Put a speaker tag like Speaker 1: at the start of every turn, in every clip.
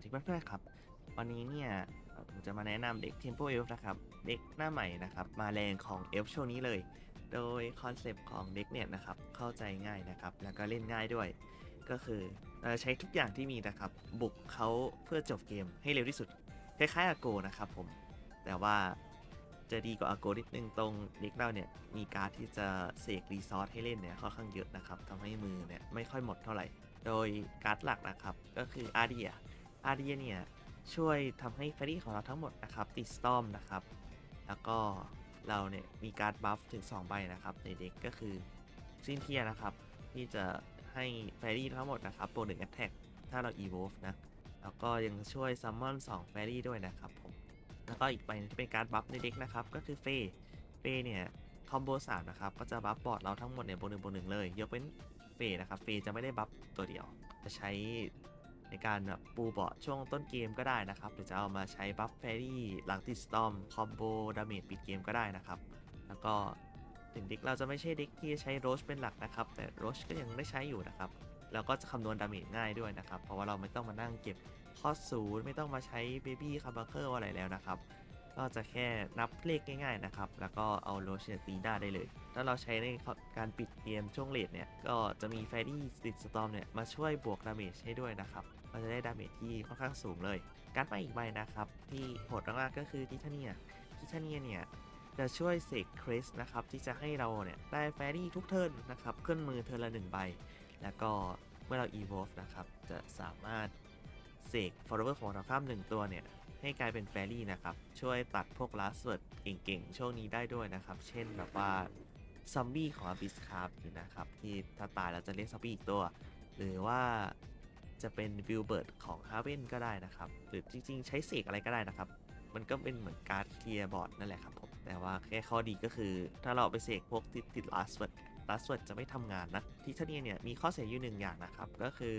Speaker 1: วัสดีเพื่อนๆครับ วันนี้เนี่ยผมจะมาแนะนำเด็ก Tempo Elf นะครับ เด็กหน้าใหม่นะครับ มาแรงของ Elf ช่วงนี้เลย โดยคอนเซปต์ของเด็กเนี่ยนะครับ เข้าใจง่ายนะครับ แล้วก็เล่นง่ายด้วย ก็คือเราใช้ทุกอย่างที่มีนะครับ บุกเขาเพื่อจบเกมให้เร็วที่สุด คล้ายๆอาโกนะครับผม แต่ว่าจะดีกว่าอาโกนิดนึงตรงเด็กเราเนี่ย มีการที่จะเสกรีซอสให้เล่นเนี่ยค่อนข้างเยอะนะครับทำให้มือเนี่ยไม่ค่อยหมดเท่าไหร่ โดยการ์ดหลักนะครับก็คืออาเดีย อาเดียเนี่ย ช่วยทำให้แฟรี่ของเราทั้งหมดนะครับ ติดสตอมนะครับ แล้วก็เราเนี่ย มีการบัฟถึง 2 ใบนะครับ ในเด็กก็คือซินเทียนะครับ ที่จะให้แฟรี่ทั้งหมดนะครับโปรหนึ่งแอตแทกถ้าเรา evolve นะ แล้วก็ยังช่วยซัมมอน2แฟรี่ด้วยนะครับผมแล้วก็อีกใบที่เป็นการบัฟในเด็กนะครับ ก็คือเฟย์เฟย์เนี่ยคอมโบสามนะครับ ก็จะบัฟบอร์ดเราทั้งหมดเนี่ยโบนหนึ่งโบนหนึ่งเลย ยกเว้นเฟย์นะครับ เฟย์จะไม่ได้บัฟตัวเดียว จะใช้ ในการแบบปูเบอร์ดช่วงต้นเกมก็ได้นะครับหรือจะเอามาใช้บัฟแฟรี่หลังติดสตอมคอมโบดาเมจปิดเกมก็ได้นะครับ แล้วก็ถึงเด็กเราจะไม่ใช่เด็กที่ใช้โรชเป็นหลักนะครับ แต่โรชก็ยังได้ใช้อยู่นะครับแล้วก็จะคำนวณดาเมจง่ายด้วยนะครับ เพราะว่าเราไม่ต้องมานั่งเก็บข้อศูนย์ไม่ต้องมาใช้เบบี้คาร์บัคเกอร์อะไรแล้วนะครับ ก็จะแค่นับเลขง่ายๆนะครับ แล้วก็เอาโรชตีหน้าได้เลยถ้าเราใช้ในการปิดเกมช่วงเลทเนี่ย ก็จะมีแฟรี่ติดสตอมเนี่ยมาช่วยบวกดาเมจให้ด้วยนะครับ ก็จะได้ดาเมจที่ค่อนข้างสูงเลย การ์ดใหม่อีกใบนะครับ ที่โหดมากๆก็คือทิทาเนียทิทาเนียเนี่ยจะช่วยเสกคริสนะครับที่จะให้เราเนี่ยได้แฟรี่ทุกเทิร์นนะครับขึ้นมือเทิร์นละหนึ่งใบ แล้วก็เมื่อเรา evolve นะครับจะสามารถเสก follower ของเราข้ามหนึ่งตัวเนี่ยให้กลายเป็นแฟรี่นะครับ ช่วยตัดพวก last word เก่งๆ ช่วงนี้ได้ด้วยนะครับ เช่นแบบว่าซอมบี้ของ Abyss Craft นี่นะครับ ที่ถ้าตายเราจะเรียกซอมบี้อีกตัว หรือว่า จะเป็นวิลเบิร์ดของ h a v e n ก็ได้นะครับ หรือจริงๆ ใช้เสกอะไรก็ได้นะครับ มันก็เป็นเหมือนการ์ดเคลียร์บอร์ดนั่นแหละครับผม แต่ว่าแค่ข้อดีก็คือ ถ้าเราไปเสกพวกติดติด last word last word จะไม่ทำงานนะที่ท่านี้เนี่ยมีข้อเสียอยู่หนึ่งอย่างนะครับ ก็คือ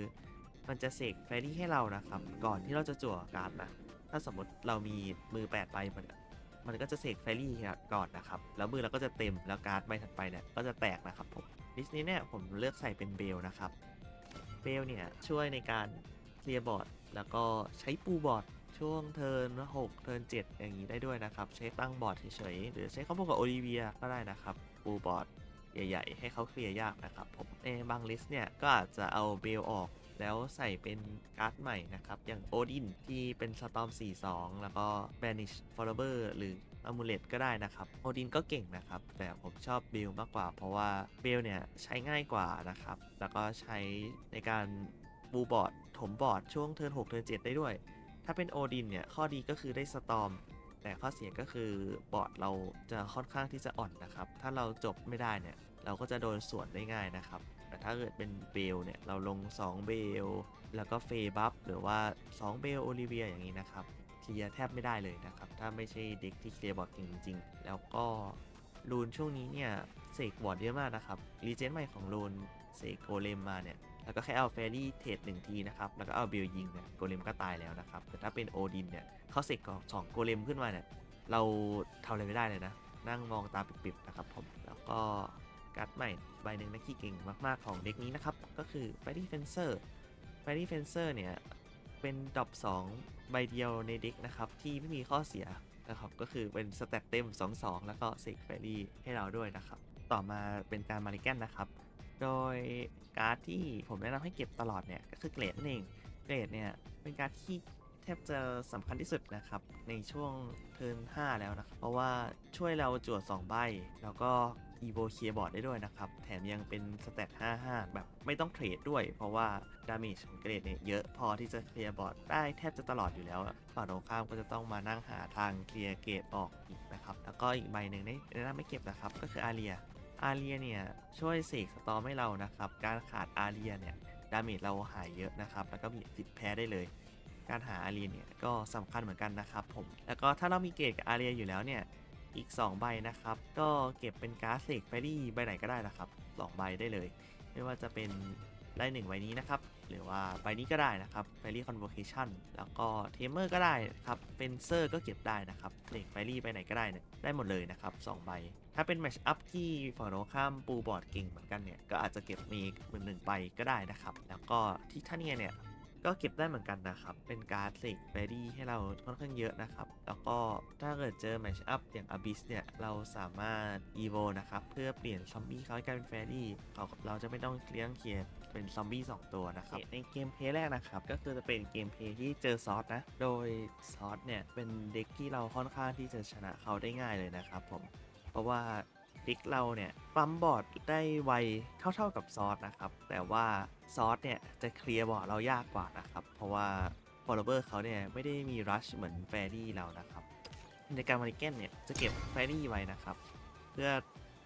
Speaker 1: มันจะเสกแฟรี่ให้เรานะครับ ก่อนที่เราจะจั่วการ์ดนะถ้าสมมติเรามีมือ8ใบมันมันก็จะเสกแฟรี่ก่อนนะครับ แล้วมือเราก็จะเต็มแล้วการ์ดใบถัดไปเนี่ยก็จะแตกนะครับผมลิสต์นี้เนี่ยผมเลือกใส่เป็นเบลนะครับ เบลเนี่ย ช่วยในการเคลียร์บอร์ด แล้วก็ใช้ปูบอร์ดช่วงเทิร์น6เทิร์น7 อย่างนี้ได้ด้วยนะครับ ใช้ตั้งบอร์ดเฉยๆ หรือใช้ข้อมูลกับโอลิเวียก็ได้นะครับ ปูบอร์ดใหญ่ๆ ให้เขาเคลียร์ยากนะครับผมในบางลิสต์เนี่ย ก็อาจจะเอาเบลออกแล้วใส่เป็นการ์ดใหม่นะครับ อย่างโอดินที่เป็นสตอม 4-2 แล้วก็ Banish Follower หรือ a m u l e t ก็ได้นะครับโอดินก็เก่งนะครับ แต่ผมชอบเบลมากกว่า เพราะว่าเบลเนี่ยใช้ง่ายกว่านะครับ แล้วก็ใช้ในการบูบอร์ดถมบอร์ดช่วงเทิร์น6เทิร์น7ได้ด้วย ถ้าเป็นโอดินเนี่ยข้อดีก็คือได้สตอมแต่ข้อเสียก็คือบอร์ดเราจะค่อนข้างที่จะอ่อนนะครับ ถ้าเราจบไม่ได้เนี่ย เราก็จะโดนสวนได้ง่ายนะครับ แต่ถ้าเกิดเป็นเบลเนี่ย เราลง 2 เบล แล้วก็เฟบัฟหรือว่า 2 เบลโอลิเวียอย่างนี้นะครับ เคลียร์แทบไม่ได้เลยนะครับ ถ้าไม่ใช่เด็กที่เคลียร์บอร์ดเก่งจริงๆ แล้วก็รูนช่วงนี้เนี่ยเสกบอร์ดเยอะมากนะครับรีเจนใหม่ของรูนเสกโกเลมมาเนี่ยแล้วก็แค่เอาแฟรี่เทรดหนึ่งทีนะครับ แล้วก็เอาเบลยิงเนี่ยโกเลมก็ตายแล้วนะครับ แต่ถ้าเป็นโอดินเนี่ยเขาเสกก่อนสองโกเลมขึ้นมาเนี่ยเราทำอะไรไม่ได้เลยนะ นั่งมองตาปิบๆนะครับผมแล้วก็การ์ดใหม่ใบหนึ่งนะที่เก่งมากๆของเด็กนี้นะครับ ก็คือ Fairy Fencer Fairy Fencer เนี่ย เป็นดรอป2ใบเดียวในเด็กนะครับ ที่ไม่มีข้อเสียนะครับ ก็คือเป็นสเตตเต็ม 2-2 แล้วก็เซกแฟรี่ให้เราด้วยนะครับ ต่อมาเป็นการมาริแกนนะครับ โดยการ์ดที่ผมแนะนำให้เก็บตลอดเนี่ยก็คือเกรดนั่นเองเกรดเนี่ยเป็นการ์ดที่ แทบจะสำคัญที่สุดนะครับ ในช่วงเทิร์น5แล้วนะครับ เพราะว่าช่วยเราจวด2ใบ แล้วก็อีโวเคลียบอร์ดได้ด้วยนะครับ แถมยังเป็นสเตต55 แบบไม่ต้องเทรดด้วย เพราะว่าดาเมจของเกรดเนี่ยเยอะพอที่จะเคลียร์บอร์ดได้แทบจะตลอดอยู่แล้วอะฝั่งตรงข้ามก็จะต้องมานั่งหาทางเคลียร์เกรดออกอีกนะครับ แล้วก็อีกใบหนึ่งแนะนำไม่เก็บนะครับ ก็คืออาเรีย อาเรียเนี่ยช่วยเสกสตอมให้เรานะครับ การขาดอาเรียเนี่ยดาเมจเราหายเยอะนะครับ แล้วก็มีสิทธิ์แพ้ได้เลย การหาอารีเนี่ยก็สำคัญเหมือนกันนะครับผม แล้วก็ถ้าเรามีเกรดกับอารีอยู่แล้วเนี่ยอีก 2 ใบนะครับ ก็เก็บเป็นการ์ดเสกแฟรี่ใบไหนก็ได้นะครับ 2 ใบได้เลย ไม่ว่าจะเป็นได้หนึ่งใบนี้นะครับ หรือว่าใบนี้ก็ได้นะครับ f ฟรี่คอนโวเคชันแล้วก็เทมเมอร์ก็ได้ครับเฟนเซอร์ก็เก็บได้นะครับเสกแฟรี่ไปไหนก็ได้เนี่ยได้หมดเลยนะครับ 2 ใบ ถ้าเป็นแมชอัพที่ฝั่งตรงข้ามปูบอร์ดเก่งเหมือนกันเนี่ย ก็อาจจะเก็บมีอีกมือหนึ่งใบก็ได้นะครับ แล้วก็ที่ท่าเนียเนี่ย ก็เก็บได้เหมือนกันนะครับ เป็นการ์ดเสกแบดี้ให้เราค่อนข้างเยอะนะครับ แล้วก็ถ้าเกิดเจอแมชอัพอย่างอ b บิสเนี่ย เราสามารถ e v o นะครับ เพื่อเปลี่ยนซอมบี้เขาให้กลายเป็นแฟรี่เขาเราจะไม่ต้องเลี้ยงเคียร์เป็นซอมบี้2ตัวนะครับ ในเกมเพลย์แรกนะครับ ก็คือจะเป็นเกมเพลย์ที่เจอซอสนะ โดยซอสเนี่ย เป็นเด็กที่เราค่อนข้างที่จะชนะเขาได้ง่ายเลยนะครับผม เพราะว่า ดิกเราเนี่ยปั๊มบอร์ดได้ไวเท่าๆกับซอสนะครับ แต่ว่าซอสเนี่ยจะเคลียร์บอร์ดเรายากกว่านะครับ เพราะว่าฟอลโลเบอร์เขาเนี่ยไม่ได้มีรัชเหมือนแฟรี่เรานะครับ ในการมาริเกนเนี่ยจะเก็บแฟรี่ไว้นะครับ เพื่อ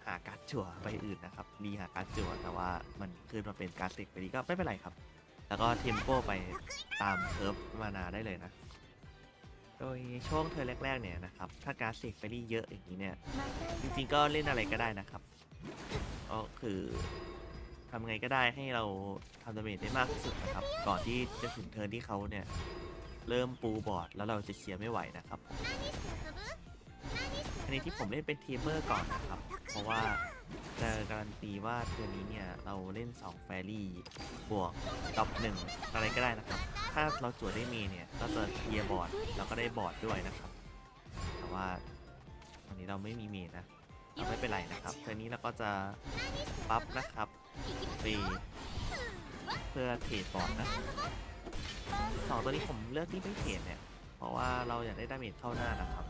Speaker 1: หาการ์ดจั่วใบอื่นนะครับดีหาการ์ดจั่วแต่ว่ามันขึ้นมาเป็นการ์ดเสกไปดีก็ไม่เป็นไรครับ แล้วก็เทมโปไปตามเคิร์ฟมานาได้เลยนะ โดยช่วงเธอแรกๆเนี่ยนะครับ ถ้าการ์ดเสกไปดีเยอะอย่างนี้เนี่ย จริงๆก็เล่นอะไรก็ได้นะครับ ก็คือทำไงก็ได้ให้เราทำดาเมจได้มากที่สุดนะครับ ก่อนที่จะถึงเทิร์นที่เขาเนี่ย เริ่มปูบอร์ดแล้วเราจะเคลียร์ไม่ไหวนะครับอันนี้ที่ผมเล่นเป็นทีมเมอร์ก่อนนะครับ เพราะว่า จะการันตีว่าเทอร์นี้เนี่ยเราเล่น 2 แฟรี่บวกดอปหนึ่งอะไรก็ได้นะครับ ถ้าเราจวดได้เมีเนี่ยเราจะเคลียร์บอร์ดเราก็ได้บอร์ดด้วยนะครับ แต่ว่าตอนนี้เราไม่มีเมนนะเราไม่เป็นไรนะครับเทอร์นี้เราก็จะปั๊บนะครับฟรีเพื่อเทรดบอร์ดนะสองตัวนี้ผมเลือกที่ไม่เทรดเนี่ยเพราะว่าเราอยากได้ดาเมจเข้าหน้านะครับ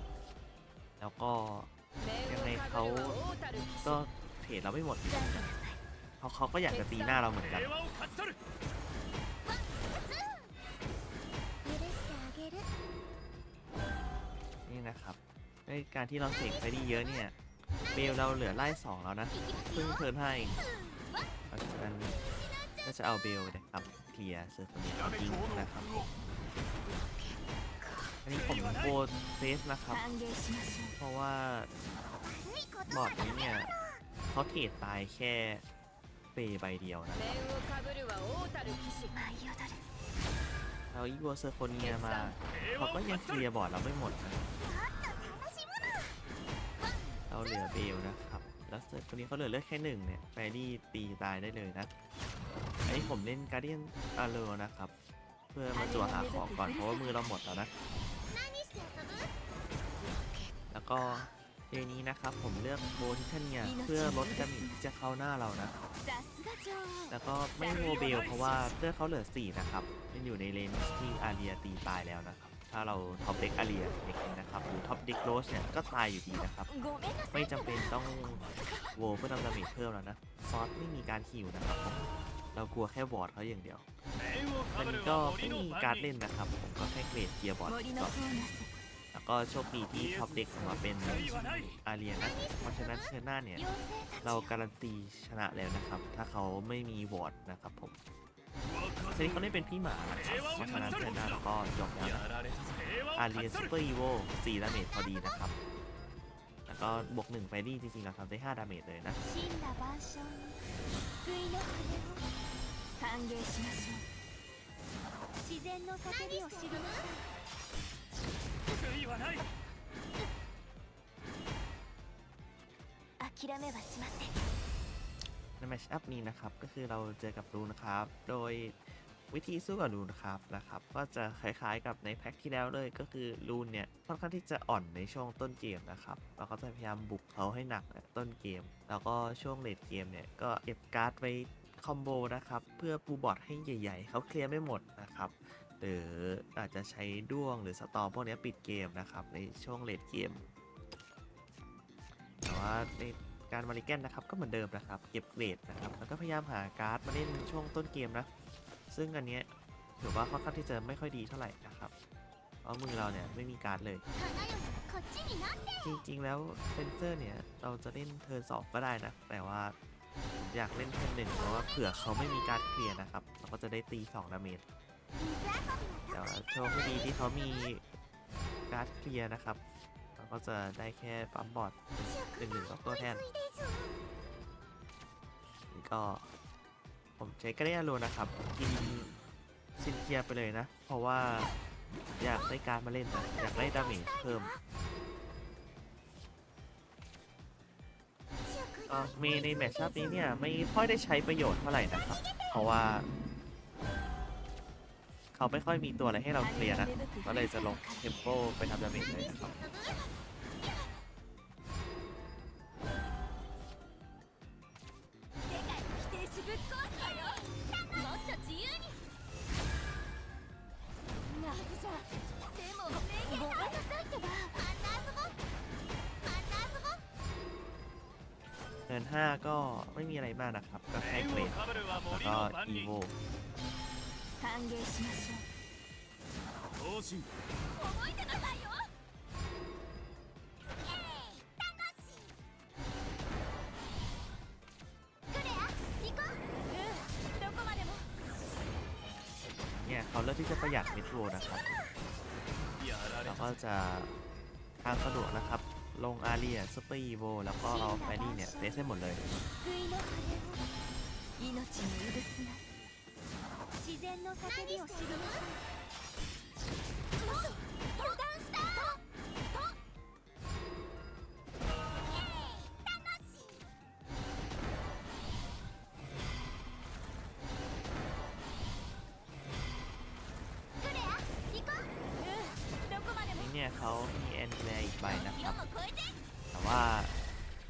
Speaker 1: แล้วก็ยังไงเขาก็ เทรดเราไม่หมดเพราะเขาก็อยากจะตีหน้าเราเหมือนกันนี่นะครับในการที่เราเสกไปได้เยอะเนี่ยเบลเราเหลือไล่สองแล้วนะเพิ่งเพิ่มให้เพราะฉะนั้นก็จะเอาเบลนะครับเพียเซอร์ตัวนี้ยิงนะครับอันนี้ผมโบเซฟนะครับ เพราะว่าบอร์ดนี้เนี่ย เขาเทรดตายแค่เปใบเดียวนะครับเราอีวัเซอร์โคเนียมาเขาก็ยังเคลียร์บอร์ดเราไม่หมดนะเราเหลือเบลนะครับ แล้วเซอร์คนนี้เขาเหลือเลือดแค่หนึ่งเนี่ยแฟรี่ตีตายได้เลยนะอันนี้ผมเล่นการ์เดียนอาร์เลนะครับ เพื่อมาจั่วหาของก่อนเพราะว่ามือเราหมดแล้วนะ แล้วก็ นี้นะครับผมเลือกโบทิชนเนี่ยเพื่อลดดาเมจที่จะเข้าหน้าเรานะ แล้วก็ไม่โมเบลเพราะว่าเลือดเขาเหลือ 4 นะครับมันอยู่ในเลนที่อาเรียตีตายแล้วนะครับ ถ้าเราท็อปเด็กอาเรียเด็กนะครับหรือท็อปเด็กโรสเนี่ยก็ตายอยู่ดีนะครับ ไม่จำเป็นต้องโวเพื่อทำดาเมจเพิ่มแล้วนะ ซอสไม่มีการหิวนะครับเรากลัวแค่บอร์ดเขาอย่างเดียว
Speaker 2: มั
Speaker 1: นก็ไม่มีการเล่นนะครับ ผมก็แค่เกรดเกียร์บอร์ดก่ แล้วก็โชคดีที่ท็อปเด็กมาเป็นอาเรียนะ เพราะฉะนั้นเทอร์หน้าเนี่ย
Speaker 3: 妖精たち
Speaker 1: เรา
Speaker 3: よ
Speaker 1: การันตีชนะแล้วนะครับ ถ้าเขาไม่มีวอร์ดนะครับผม
Speaker 2: 若
Speaker 1: ทีนี้เขาได้เป็นพี่หมานะครับเพราะฉะนั้นเทอร์หน้าเราก็จบแล้วนะ
Speaker 2: やられたぞ平和を
Speaker 1: อา
Speaker 2: 勝
Speaker 1: เรีย
Speaker 2: ち
Speaker 1: ซู
Speaker 2: 取
Speaker 1: เปอ
Speaker 2: る
Speaker 1: ร์อีโว4ดาเมจพอดีนะครับ แล้วก็บวก1ไฟดี้จริงๆเราทำได้ 5 ดาเมจเลยนะ
Speaker 3: 死んだ万象に救いの羽を歓迎しましょう自然の叫びを知りなさい
Speaker 2: 悔いはない
Speaker 3: 諦めはしません
Speaker 1: ในแมชอัพนี้นะครับ ก็คือเราเจอกับรูนะครับ โดยวิธีสู้กับรูนะครับนะครับ ก็จะคล้ายๆกับในแพ็คที่แล้วเลย ก็คือรูนเนี่ยค่อนข้างที่จะอ่อนในช่วงต้นเกมนะครับ เราก็จะพยายามบุกเขาให้หนักในต้นเกม แล้วก็ช่วงเลดเกมเนี่ยก็เก็บการ์ดไว้คอมโบนะครับ เพื่อปูบอร์ดให้ใหญ่ๆ เขาเคลียร์ไม่หมดนะครับ ห รืออาจจะใช้ด้วงหรือสตอมพวกนี้ปิดเกมนะครับ ในช่วงเลดเกม แต่ว่าในการมาริแกนนะครับก็เหมือนเดิมนะครับ เก็บเลดนะครับ แล้วก็พยายามหาการ์ดมาเล่นช่วงต้นเกมนะ ซึ่งอันนี้ถือว่าค่อนข้างที่จะไม่ค่อยดีเท่าไหร่นะครับ เพราะมือเราเนี่ยไม่มีการ์ดเลย จริงๆแล้วเซนเซอร์เนี่ยเราจะเล่นเทิร์นสองก็ได้นะ แต่ว่าอยากเล่นเทิร์นหนึ่งเพราะว่าเผื่อเขาไม่มีการเคลียร์นะครับ เราก็จะได้ตี2ดาเมจ แต่ว่าโชคดีที่เขามีการ์ดเคลียร์นะครับ เราก็จะได้แค่ปั๊มบอร์ดหนึ่งหนึ่งตัวแทนนี่ก็ผมใช้กระเดียโลนะครับกินซินเคียไปเลยนะ เพราะว่าอยากได้การดมาเล่นนะอยากได้ดาเมจเพิ่มเมในแมตช์อัพนี้เนี่ยไม่ค่อยได้ใช้ประโยชน์เท่าไหร่นะครับ เพราะว่า เขาไม่ค่อยมีตัวอะไรให้เราเคลียร์นะ ก็เลยจะลงเทมโปไปทำดาเมจเลยนะครับเดิน5ก็ไม่มีอะไรมากนะครับ ก็แค่เกรดแล้วก็อีโว
Speaker 3: 歓迎しましょ
Speaker 2: 同心
Speaker 3: う覚えてなさいよイエーイ楽しいクレア行こううんどこまでも
Speaker 1: เนี่ยเขาเลือกที่จะประหยัดมิดโรนะครับ
Speaker 2: やられ
Speaker 1: แล้ว
Speaker 2: た
Speaker 1: ก็จะทางสะดวกนะครับ ลงอาเรียซุปเปอร์อีโวแล้วก็เอาแฟรี่เนี่ยเฟสให้หมดเลย
Speaker 3: 救い の羽を命に許すな自然の叫びを知りなさい嘘油断したとイエーイ楽しいクレア行こううんどこまでも
Speaker 1: นี่เนี่ยเขามีแอนแลอีกใบนะครับ
Speaker 3: 色も超えて
Speaker 1: แต่ว่า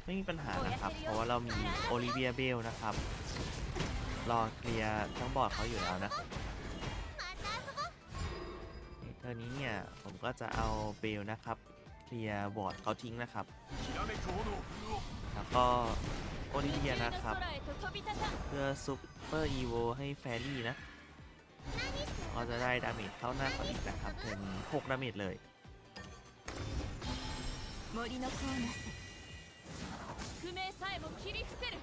Speaker 1: ไม่มีปัญหานะครับ เพราะว่าเรามีโอลิเวียเบลนะครับ รอเคลียร์ทั้งบอร์ดเขาอยู่แล้วนะ
Speaker 3: また遊ぼう
Speaker 1: เ ทอร์นี้เนี่ยผมก็จะเอาเบลนะครับ เคลียร์บอร์ดเขาทิ้งนะครับ
Speaker 2: きらめく炎を振るおう
Speaker 1: แล้วก็โอลิเวียนะครับ
Speaker 4: 空へと飛び立たん
Speaker 1: เพื่อซุปเปอร์อีโวให้แฟรี่นะ ก็จะได้ดาเมจเข้าหน้าเขาอีกนะครับเทอร์นี้6ดาเมจเลย
Speaker 3: 森の子をなせ
Speaker 4: 宿命さえも切り伏せる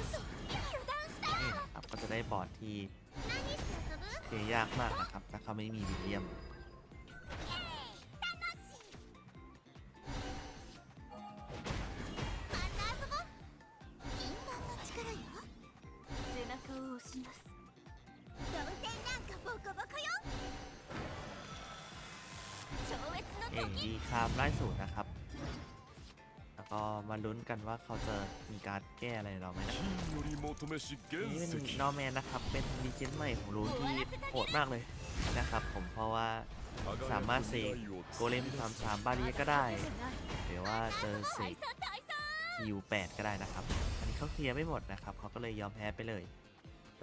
Speaker 3: 嘘油断した
Speaker 1: นี่นะครับก็จะได้บอร์ดที่
Speaker 3: 何して遊ぶ
Speaker 1: เคลียร์ยากมากนะครับถ้าเขาไม่มีวิลเลียม
Speaker 3: 楽しいまた遊ぼう禁断の力よ
Speaker 4: 背中を押します
Speaker 3: 動線なんかボコボコよ超越
Speaker 1: เอ
Speaker 3: の
Speaker 1: ง
Speaker 3: 時
Speaker 1: ดีคามไล่สูตรนะครับ แล้ว ก็มาลุ้นกันว่าเขาจะมีการแก้อะไรเราไหมนะนี่เป็นนอแมนนะครับ เป็นดีเจนใหม่ของรู้ที่โหดมากเลยนะครับ ผมเพราะว่าสามารถเสกโกเลมสามสามบาเรียก็ได้ หรือว่าเจอเสกคิวแปดก็ได้นะครับ อันนี้เขาเคลียร์ไม่หมดนะครับเขาก็เลยยอมแพ้ไปเลย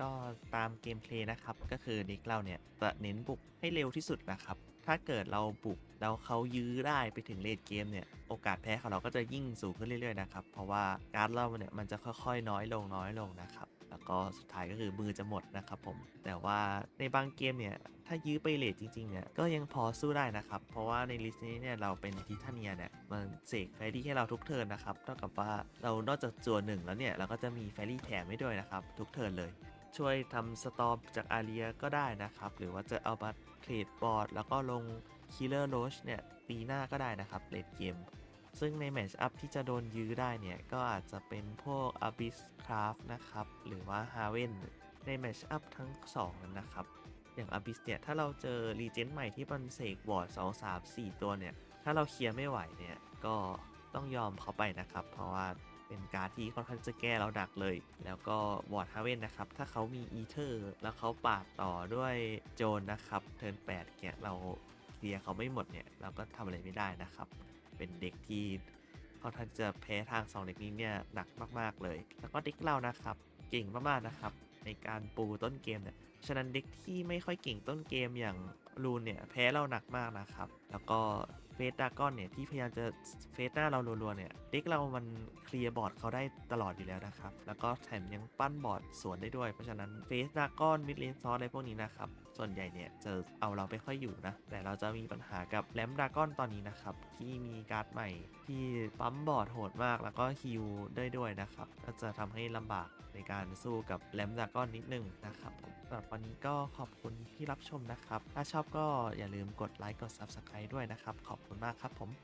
Speaker 1: ก็ตามเกมเพลย์นะครับ ก็คือเด็กเราเนี่ยจะเน้นบุกให้เร็วที่สุดนะครับ ถ้าเกิดเราบุกแล้วเขายื้อได้ไปถึงเลดเกมเนี่ย โอกาสแพ้ของเราก็จะยิ่งสูงขึ้นเรื่อยๆนะครับ เพราะว่าการเราเนี่ยมันจะค่อยๆ น้อยลงน้อยลงนะครับ แล้วก็สุดท้ายก็คือมือจะหมดนะครับผม แต่ว่าในบางเกมเนี่ย ถ้ายื้อไปเลทจริงๆเนี่ย ก็ยังพอสู้ได้นะครับ เพราะว่าในลิสต์นี้เนี่ยเราเป็นทิทาเนียเนี่ย มันเสกแฟรี่ให้เราทุกเทิร์นนะครับ เท่ากับว่าเรานอกจากจั่วหนึ่งแล้วเนี่ย เราก็จะมีแฟรี่แถมให้ด้วยนะครับทุกเทิร์นเลย ช่วยทำสตอมจากอาเรียก็ได้นะครับ หรือว่าจะเอาบัตเทรดบอร์ดแล้วก็ลงคิลเลอร์โรชเนี่ยตีหน้าก็ได้นะครับเลดเกม ซึ่งในแมชอัพที่จะโดนยื้อได้เนี่ย ก็อาจจะเป็นพวก Abyss Craft นะครับ หรือว่า Haven ในแมชอัพทั้ง 2 นั้นนะครับ อย่าง Abyss เนี่ย ถ้าเราเจอรีเจนใหม่ที่มันเสกบอร์ด 2 3 4 ตัวเนี่ย ถ้าเราเคลียร์ไม่ไหวเนี่ย ก็ต้องยอมเขาไปนะครับ เพราะว่า เป็นการ์ดที่ค่อนข้างจะแก้เราหนักเลย แล้วก็บอร์ดฮาเวนนะครับ ถ้าเขามีอีเทอร์แล้วเขาปาดต่อด้วยโจนนะครับเทิร์น8เนี่ยเราเคลียร์เขาไม่หมดเนี่ยเราก็ทำอะไรไม่ได้นะครับ เป็นเด็กที่ค่อนข้างจะแพ้ทางสองเด็กนี้เนี่ยหนักมากๆเลย แล้วก็เด็กเรานะครับเก่งมากๆนะครับในการปูต้นเกมเนี่ย ฉะนั้นเด็กที่ไม่ค่อยเก่งต้นเกมอย่างรูนเนี่ยแพ้เราหนักมากนะครับ แล้วก็ สดากอนเนี่ย ที่พยายามจะเฟสหน้าเรารัวๆเนี่ยเด็กเรามันเคลียร์บอร์ดเขาได้ตลอดอยู่แล้วนะครับ แล้วก็แถมยังปั้นบอร์ดสวนได้ด้วย เพราะฉะนั้นเฟสดากอนมิดเลนซอสอะไรพวกนี้นะครับ ส่วนใหญ่เนี่ยจะเอาเราไปค่อยอยู่นะ แต่เราจะมีปัญหากับแรมดากอนตอนนี้นะครับ ที่มีการ์ดใหม่ที่ปั๊มบอร์ดโหดมาก แล้วก็ฮิลได้ด้วยนะครับก็จะทำให้ลำบากในการสู้กับแรมดากอนนิดนึงนะครับผมสำหรับวันนี้ก็ขอบคุณที่รับชมนะครับ ถ้าชอบก็อย่าลืมกดไลค์กด Subscribe ด้วยนะครับ ขอบคุณมากครับผม